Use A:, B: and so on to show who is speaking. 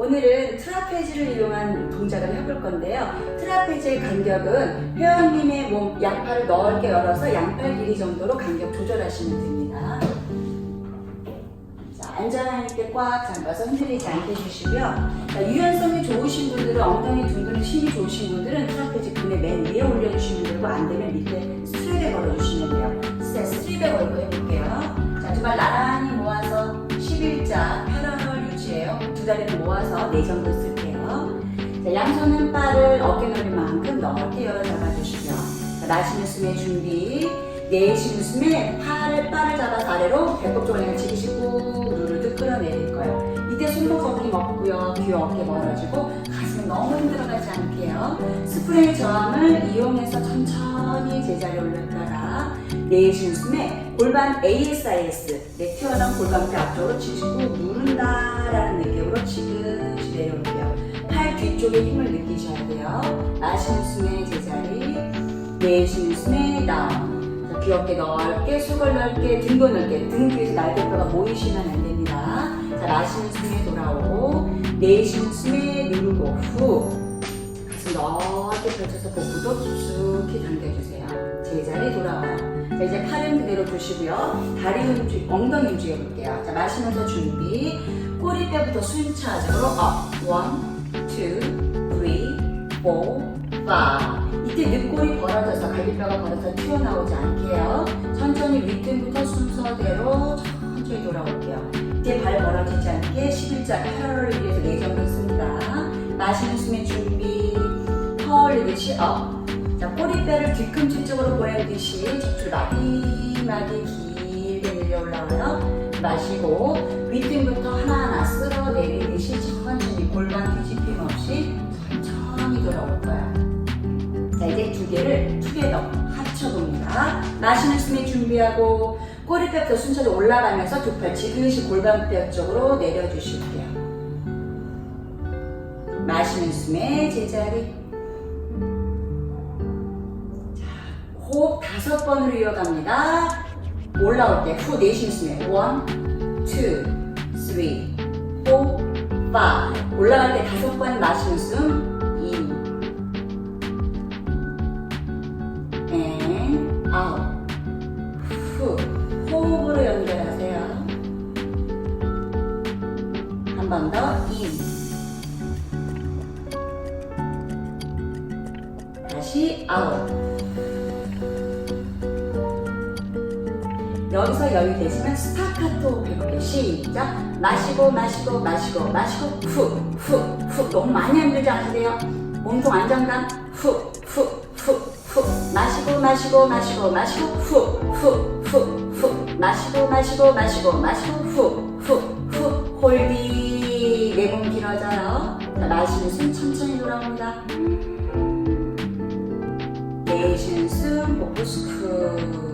A: 오늘은 트라페즈를 이용한 동작을 해볼 건데요. 트라페즈의 간격은 회원님의 몸 양팔을 넓게 열어서 양팔 길이 정도로 간격 조절하시면 됩니다. 자, 안전한 있게 꽉 잡아서 흔들리지 않게 해주시고요. 자, 유연성이 좋으신 분들은 엉덩이 둥근에 힘이 좋으신 분들은 트라페즈 근에 맨 위에 올려주시면 되고 안 되면 밑에 스트랩에 걸어주시면 돼요. 자, 스트랩에 걸고 해볼게요. 유지해요. 두 다리를 모아서 내전도 쓸게요. 자, 양손은 발을 어깨 넓이만큼 넓게 열어 잡아주시고요. 자, 마시는 숨의 준비. 내쉬는 숨에 팔을 발을 잡아서 아래로 배꼽 향해 지그시고 누르듯 끌어내릴 거예요. 이때 손목 거기 먹고요. 귀 어깨 멀어지고 가슴 너무 힘들어가지 않게요. 스프링 저항을 이용해서 천천히 제자리에 올렸다가 내쉬는 숨에 골반 ASIS 내 튀어나온 골반뼈 앞쪽으로 치시고 누른다라는 지그시 내려올게요. 팔 뒤쪽에 힘을 느끼셔야 돼요. 마시는 숨에 제자리, 내쉬는 숨에 다운. 자, 귀엽게 넓게, 수걸 넓게, 등도 넓게, 등 뒤에서 날개뼈가 모이시면 안 됩니다. 자, 마시는 숨에 돌아오고, 내쉬는 숨에 누르고, 후. 넓게 펼쳐서 복부도 깊숙이 당겨주세요. 제자리 돌아와요. 자, 이제 팔은 그대로 두시고요. 다리 움직, 엉덩이 움직여 볼게요. 자, 마시면서 준비. 꼬리뼈부터 순차적으로 쓰리, 포, 파. 이때 늑골이 벌어져서 갈비뼈가 벌어져 튀어나오지 않게요. 천천히 윗등부터 순서대로 천천히 돌아올게요. 이때 발 벌어지지 않게 11자 패러를 위해서 내전을 씁니다. 마시는 숨의 준 업. 자, 꼬리뼈를 뒤꿈치 쪽으로 보내듯이 척추를 마디마디 길게 내려 올라와요. 마시고 윗등부터 하나하나 쓸어 내리듯이 천천히 골반 뒤집힘 없이 천천히 돌아올 거야. 자, 이제 두 개를 투게더 합쳐봅니다. 마시는 숨에 준비하고 꼬리뼈부터 순차적으로 올라가면서 두 팔 지그시 골반뼈 쪽으로 내려주실게요. 마시는 숨에 제자리. 다섯 번으로 이어갑니다. 올라올 때 후 내쉬는 숨에 원, 투, 쓰리, 포, 파. 올라갈 때 다섯 번 마시는 숨. 인. 앤 아웃. 후. 호흡으로 연결하세요. 한 번 더 인. 다시 아웃. 여기서 여유 되시면 스타카토 해볼게요. 시작. 마시고 마시고 마시고 마시고 후후후 너무 많이 힘들지 않으세요? 몸통 안정감 후 마시고 마시고 마시고 마시고 후 마시고 마시고 마시고 마시고 후 홀딩 내몸 길어져요. 자, 마시는 숨 천천히 돌아옵니다. 내쉬는 숨 복부 스크